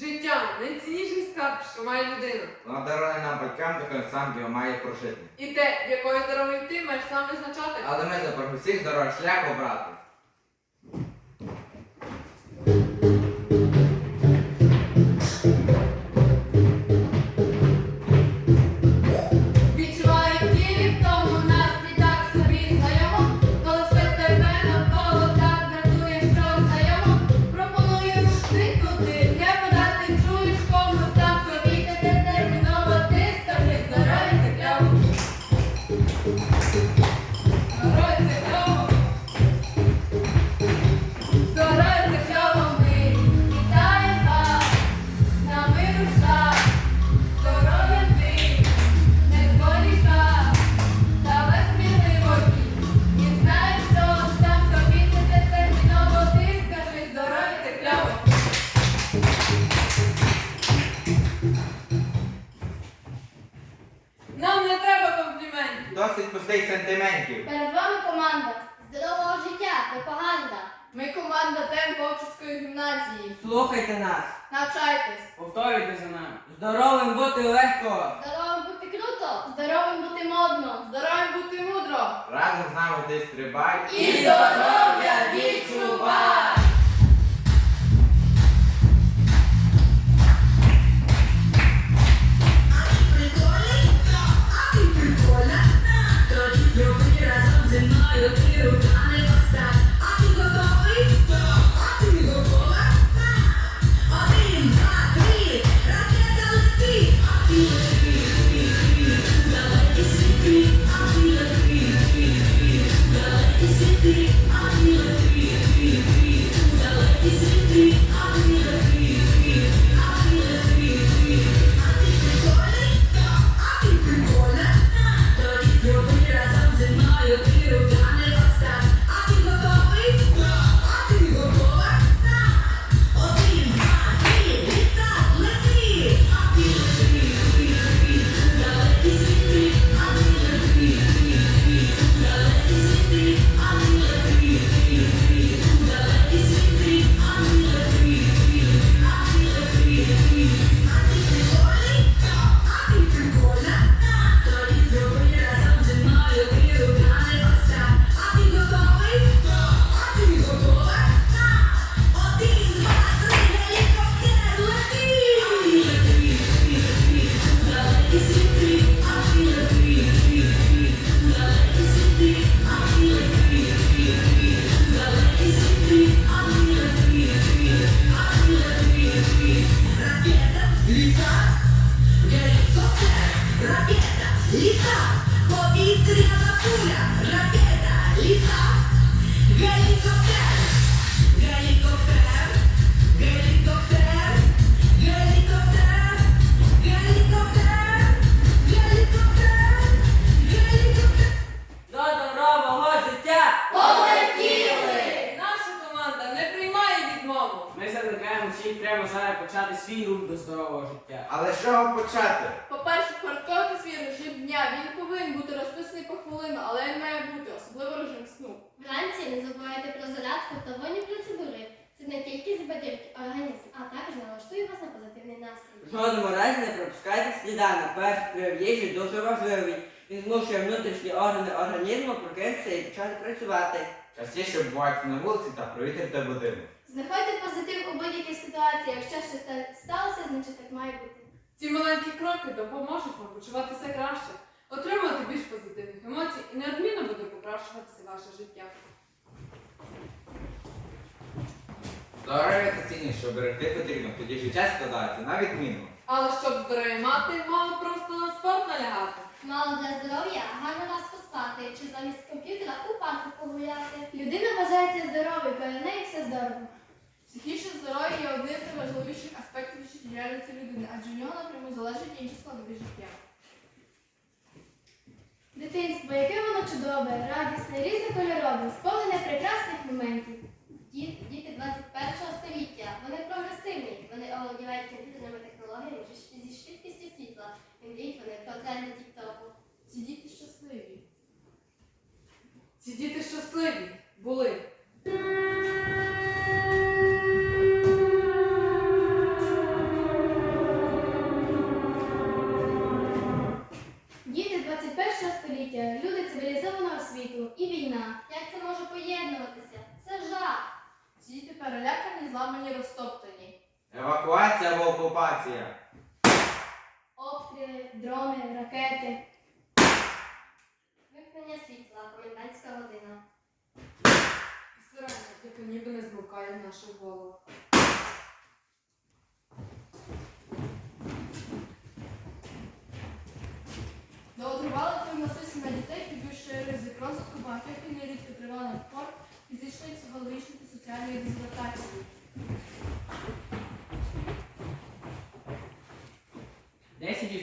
Життя найцінніший скарб, що має людина. Вона дарує нам батькам, таким сам його має прожити. І те, якою дорогою йти, маєш сам визначати. Але ми за всіх здоровий шлях обрати. Гімназії. Слухайте нас, Навчайтесь. повторюйте за нами. Здоровим бути легко. Здоровим бути круто, здоровим бути модно. Здоровим бути мудро. Разом з нами ти стрибай. І здоров'я відчувай. Ми закликаємо всіх прямо зараз почати свій рух до здорового життя. Але з чого почати? По-перше, впорядковуйте свій режим дня. Він повинен бути розписаний по хвилину, але він має бути, особливо режим сну. Вранці не забувайте про зарядку та водні процедури. Це не тільки збадьорить організм, а також налаштує вас на позитивний настрій. В жодному разі не пропускайте сніданок. Перший прийом їжі дуже важливий. Він змушує внутрішні органи організму прокинутися і почати працювати. Частіше бувайте на вулиці та провітрюйте будинок. Будь-якій ситуації. Якщо щось ста- сталося, значить так має бути. Ці маленькі кроки допоможуть вам почуватися краще, отримувати більш позитивних емоцій і неодмінно буде покращуватися ваше життя. Здоров'я це цінніше, берегти потрібно, тоді життя складається на відміну. Але щоб здоров'я мати, мало просто на спорт налягати. Мало для здоров'я, гарно раз поспати, чи замість комп'ютера у парку погуляти. Людина вважається здоровою, коли в неї все здорово. Психічне здоров'я є одним з найважливіших життєдіяльності людини, адже в нього напряму залежать інші складові життя. Дитинство, яке воно чудове, радісне, різнокольорове, сповнене прекрасних моментів. Діти 21-го століття, вони прогресивні, вони оволодівають комп'ютерними технологіями зі швидкістю світла. І мріють вони про тренди тіктоку. Ці діти щасливі. Ці діти щасливі були. зламані, розтоптані. Евакуація або окупація. Обстріли, дрони, ракети. Вимкнення світла, комендантська година. Сирена, яка ніби не змукає нашу голову. Довготривали півносився на дітей, підвищує ризик розвитку багатьох і нерідко тривалих форм фізичної, психологічної та соціальної дезорієнтації.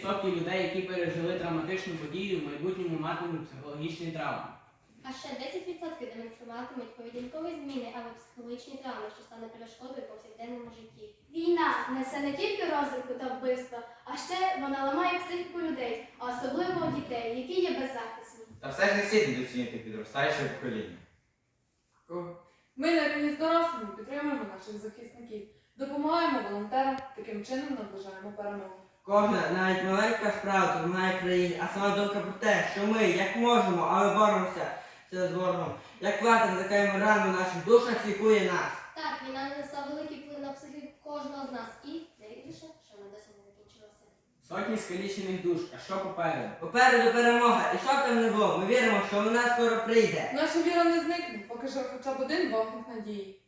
90% людей, які пережили травматичну подію, в майбутньому матимуть психологічні травми. А ще 10% демонструватимуть поведінкові зміни або психологічні травми, що стане перешкодою повсякденному житті. Війна несе не тільки розвитку та вбивства, а ще вона ламає психіку людей, а особливо дітей, які є беззахисні. Та все ж не слід доцінити підростаюче покоління. Ми на рівні з дорослими підтримуємо наших захисників, допомагаємо волонтерам, таким чином наближаємо перемогу. Кожна, навіть маленька справа допомагає країні, а сама думка про те, що ми, як можемо, але боремося з ворогом, як платимо затикаємо рану в наших душах, лікує нас. Так, війна нанесла великий вплив на психіку кожного з нас і найбільше, що вона досі не закінчилася. Сотні скалічених душ, а що попереду? Попереду перемога, і що б там не було, ми віримо, що вона скоро прийде. Наша віра не зникне, поки живе хоча б один вогник надії.